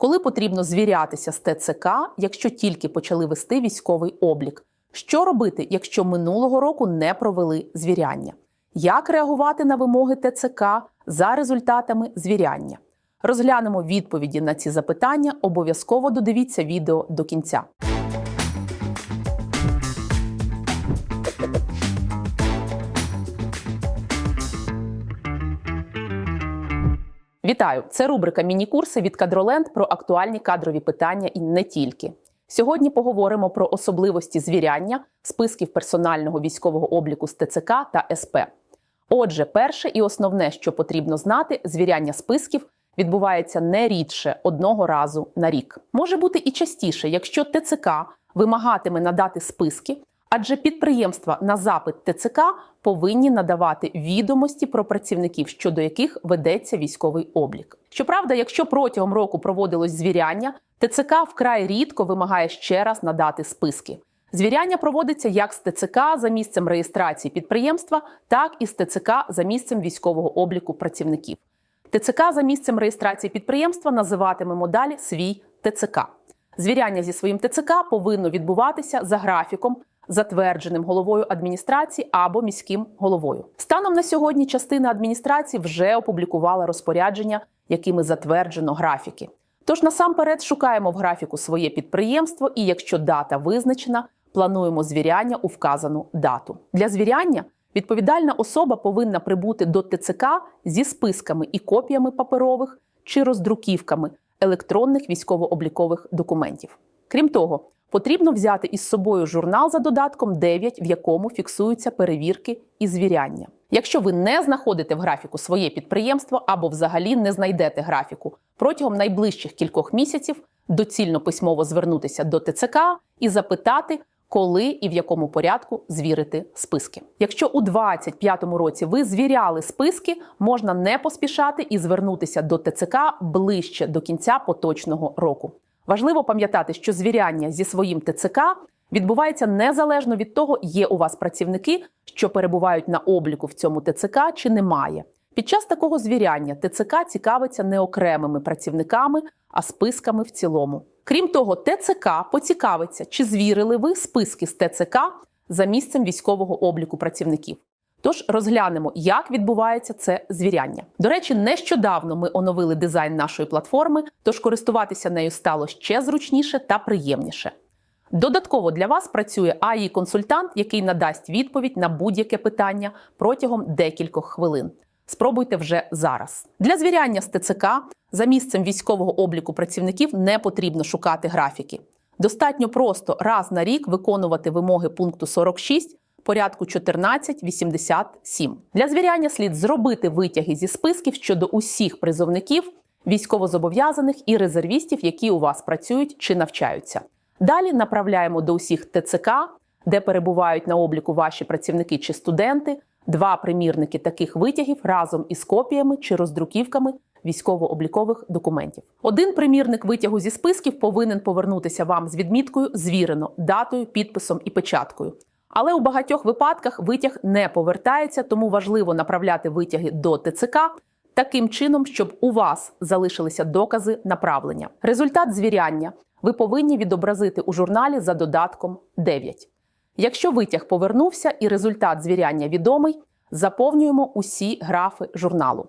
Коли потрібно звірятися з ТЦК, якщо тільки почали вести військовий облік? Що робити, якщо минулого року не провели звіряння? Як реагувати на вимоги ТЦК за результатами звіряння? Розглянемо відповіді на ці запитання. Обов'язково додивіться відео до кінця. Вітаю! Це рубрика Міні-курси від Кадроленд про актуальні кадрові питання і не тільки. Сьогодні поговоримо про особливості звіряння списків персонального військового обліку з ТЦК та СП. Отже, перше і основне, що потрібно знати, звіряння списків відбувається не рідше одного разу на рік. Може бути і частіше, якщо ТЦК вимагатиме надати списки, адже підприємства на запит ТЦК повинні надавати відомості про працівників, щодо яких ведеться військовий облік. Щоправда, якщо протягом року проводилось звіряння, ТЦК вкрай рідко вимагає ще раз надати списки. Звіряння проводиться як з ТЦК за місцем реєстрації підприємства, так і з ТЦК за місцем військового обліку працівників. ТЦК за місцем реєстрації підприємства називатимемо далі свій ТЦК. Звіряння зі своїм ТЦК повинно відбуватися за графіком, затвердженим головою адміністрації або міським головою. Станом на сьогодні частина адміністрації вже опублікувала розпорядження, якими затверджено графіки. Тож насамперед шукаємо в графіку своє підприємство, і якщо дата визначена, плануємо звіряння у вказану дату. Для звіряння відповідальна особа повинна прибути до ТЦК зі списками і копіями паперових чи роздруківками електронних військово-облікових документів. Крім того, потрібно взяти із собою журнал за додатком 9, в якому фіксуються перевірки і звіряння. Якщо ви не знаходите в графіку своє підприємство або взагалі не знайдете графіку протягом найближчих кількох місяців, доцільно письмово звернутися до ТЦК і запитати, коли і в якому порядку звірити списки. Якщо у 2025 році ви звіряли списки, можна не поспішати і звернутися до ТЦК ближче до кінця поточного року. Важливо пам'ятати, що звіряння зі своїм ТЦК відбувається незалежно від того, є у вас працівники, що перебувають на обліку в цьому ТЦК чи немає. Під час такого звіряння ТЦК цікавиться не окремими працівниками, а списками в цілому. Крім того, ТЦК поцікавиться, чи звірили ви списки з ТЦК за місцем військового обліку працівників. Тож розглянемо, як відбувається це звіряння. До речі, нещодавно ми оновили дизайн нашої платформи, тож користуватися нею стало ще зручніше та приємніше. Додатково для вас працює АІ консультант який надасть відповідь на будь-яке питання протягом декількох хвилин. Спробуйте вже зараз. Для звіряння з ТЦК за місцем військового обліку працівників не потрібно шукати графіки. Достатньо просто раз на рік виконувати вимоги пункту 46 порядку 1487. Для звіряння слід зробити витяги зі списків щодо усіх призовників, військовозобов'язаних і резервістів, які у вас працюють чи навчаються. Далі направляємо до усіх ТЦК, де перебувають на обліку ваші працівники чи студенти, два примірники таких витягів разом із копіями чи роздруківками військово-облікових документів. Один примірник витягу зі списків повинен повернутися вам з відміткою звірено, датою, підписом і печаткою. Але у багатьох випадках витяг не повертається, тому важливо направляти витяги до ТЦК таким чином, щоб у вас залишилися докази направлення. Результат звіряння ви повинні відобразити у журналі за додатком 9. Якщо витяг повернувся і результат звіряння відомий, заповнюємо усі графи журналу.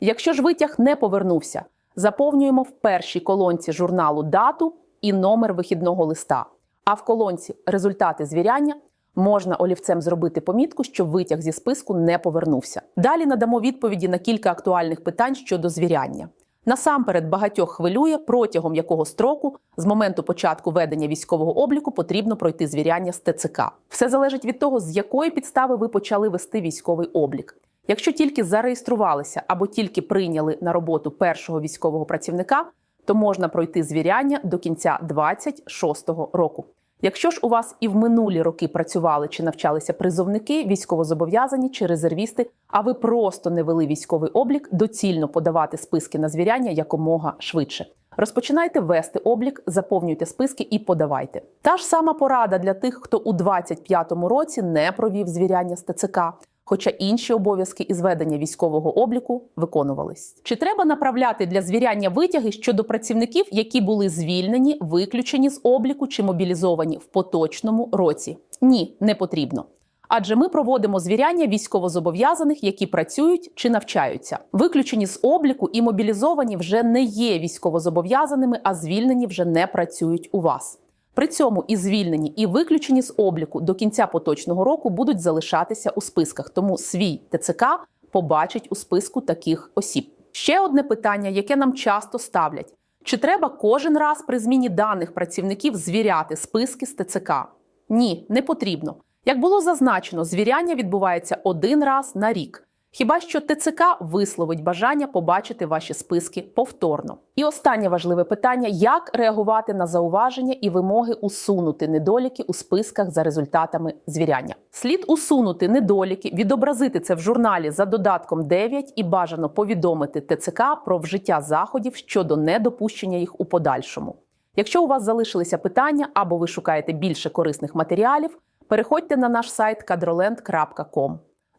Якщо ж витяг не повернувся, заповнюємо в першій колонці журналу дату і номер вихідного листа. А в колонці результати звіряння можна олівцем зробити помітку, що витяг зі списку не повернувся. Далі надамо відповіді на кілька актуальних питань щодо звіряння. Насамперед багатьох хвилює, протягом якого строку з моменту початку ведення військового обліку потрібно пройти звіряння з ТЦК. Все залежить від того, з якої підстави ви почали вести військовий облік. Якщо тільки зареєструвалися або тільки прийняли на роботу першого військового працівника, то можна пройти звіряння до кінця 26-го року. Якщо ж у вас і в минулі роки працювали чи навчалися призовники, військовозобов'язані чи резервісти, а ви просто не вели військовий облік, доцільно подавати списки на звіряння якомога швидше. Розпочинайте вести облік, заповнюйте списки і подавайте. Та ж сама порада для тих, хто у 25-му році не провів звіряння з ТЦК. Хоча інші обов'язки із ведення військового обліку виконувались. Чи треба направляти для звіряння витяги щодо працівників, які були звільнені, виключені з обліку чи мобілізовані в поточному році? Ні, не потрібно. Адже ми проводимо звіряння військовозобов'язаних, які працюють чи навчаються. Виключені з обліку і мобілізовані вже не є військовозобов'язаними, а звільнені вже не працюють у вас. При цьому і звільнені, і виключені з обліку до кінця поточного року будуть залишатися у списках. Тому свій ТЦК побачить у списку таких осіб. Ще одне питання, яке нам часто ставлять: чи треба кожен раз при зміні даних працівників звіряти списки з ТЦК? Ні, не потрібно. Як було зазначено, звіряння відбувається один раз на рік. Хіба що ТЦК висловить бажання побачити ваші списки повторно. І останнє важливе питання: як реагувати на зауваження і вимоги усунути недоліки у списках за результатами звіряння? Слід усунути недоліки, відобразити це в журналі за додатком 9 і бажано повідомити ТЦК про вжиття заходів щодо недопущення їх у подальшому. Якщо у вас залишилися питання або ви шукаєте більше корисних матеріалів, переходьте на наш сайт kadroland.com.